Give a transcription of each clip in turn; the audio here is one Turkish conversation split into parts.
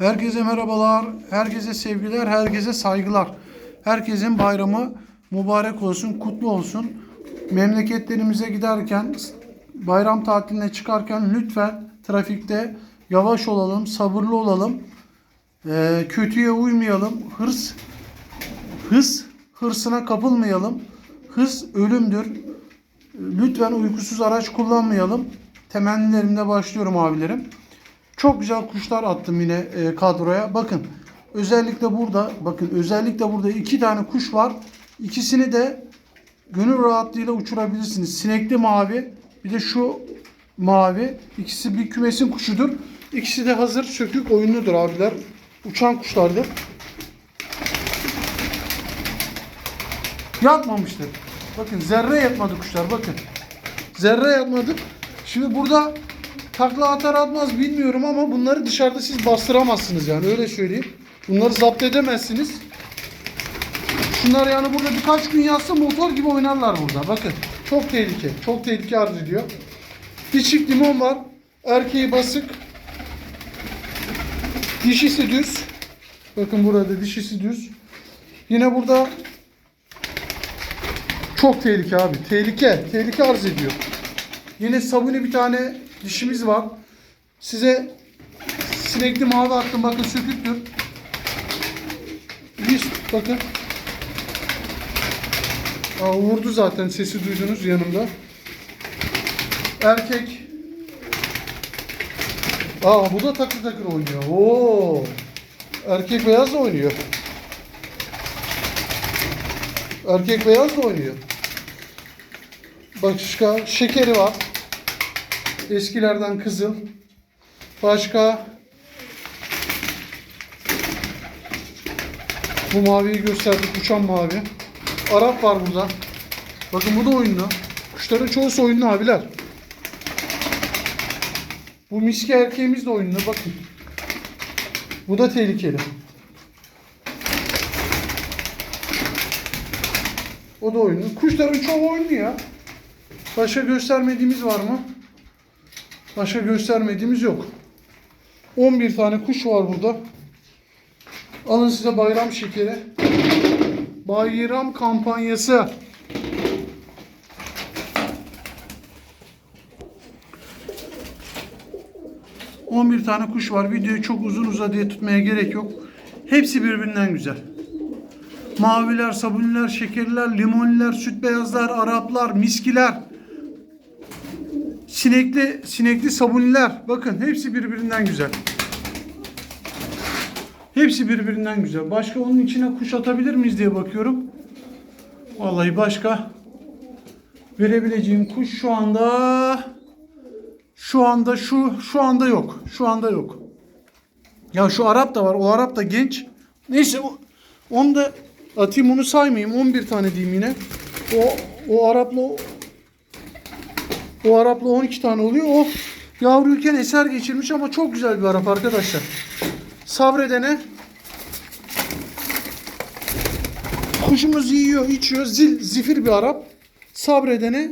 Herkese merhabalar, herkese sevgiler, herkese saygılar. Herkesin bayramı mübarek olsun, kutlu olsun. Memleketlerimize giderken, bayram tatiline çıkarken lütfen trafikte yavaş olalım, sabırlı olalım. Ee, kötüye uymayalım. Hırs, hız, hırsına kapılmayalım. Hız ölümdür. Lütfen uykusuz araç kullanmayalım. Temennilerimle başlıyorum abilerim. Çok güzel kuşlar attım yine e, kadroya. Bakın özellikle burada bakın özellikle burada iki tane kuş var. İkisini de gönül rahatlığıyla uçurabilirsiniz. Sinekli mavi bir de şu mavi. İkisi bir kümesin kuşudur. İkisi de hazır sökük oyunludur abiler. Uçan kuşlardır. Yatmamıştır. Bakın zerre yatmadı kuşlar bakın. Zerre yatmadı. Şimdi burada takla atar atmaz bilmiyorum ama bunları dışarıda siz bastıramazsınız yani öyle söyleyeyim. Bunları zapt edemezsiniz. Şunlar yani burada birkaç gün yatsa motor gibi oynarlar burada. Bakın çok tehlike. Çok tehlike arz ediyor. Bir çift limon var. Erkeği basık. Dişisi düz. Bakın burada dişisi düz. Yine burada çok tehlike abi. Tehlike. Tehlike arz ediyor. Yine sabuni bir tane dişimiz var. Size sinekli mavi attım. Bakın söküktür. Bir bakın. Aa, vurdu zaten sesi duydunuz yanımda. Erkek. Aa bu da takır takır oynuyor. Oo. Erkek beyaz da oynuyor. Erkek beyaz da oynuyor. Başka şekeri var. Eskilerden kızıl. Başka bu maviyi gösterdik. Uçan mavi. Arap var burada. Bakın bu da oyunlu. Kuşların çoğusu oyunlu abiler. Bu miski erkeğimiz de oyunlu. Bakın. Bu da tehlikeli. O da oyunlu. Kuşların çoğu oyunlu ya. Başka göstermediğimiz var mı? Başka göstermediğimiz yok. 11 tane kuş var burada. Alın size bayram şekeri. Bayram kampanyası. ...11 tane kuş var. Videoyu çok uzun uzadıya tutmaya gerek yok. Hepsi birbirinden güzel. Maviler, sabuniler, şekerler, limoniler, süt beyazlar, Araplar, miskiler. Sinekli, sinekli sabuniler. Bakın hepsi birbirinden güzel. Hepsi birbirinden güzel. Başka onun içine kuş atabilir miyiz diye bakıyorum. Vallahi başka verebileceğim kuş şu anda şu anda şu şu anda yok. Şu anda yok. Ya şu Arap da var. O Arap da genç. Neyse onu da atayım onu saymayayım. 11 tane diyeyim yine. O o Arapla o, Arapla 12 tane oluyor. O yavruyken eser geçirmiş ama çok güzel bir Arap arkadaşlar. Sabredene kuşumuz yiyor, içiyor. Zil, zifir bir Arap. Sabredene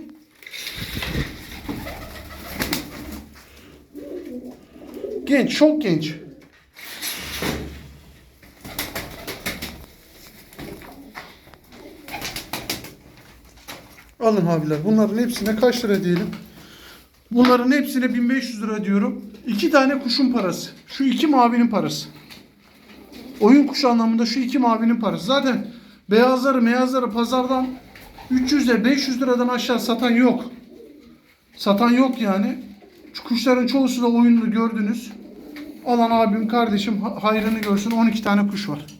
genç, çok genç. Alın abiler. Bunların hepsine kaç lira diyelim? Bunların hepsine 1500 lira diyorum. İki tane kuşun parası. Şu iki mavinin parası. Oyun kuşu anlamında şu iki mavinin parası. Zaten beyazları meyazları pazardan 300 ile 500 liradan aşağı satan yok. Satan yok yani. Şu kuşların çoğusu da oyunlu gördünüz. Alan abim kardeşim ha- hayrını görsün 12 tane kuş var.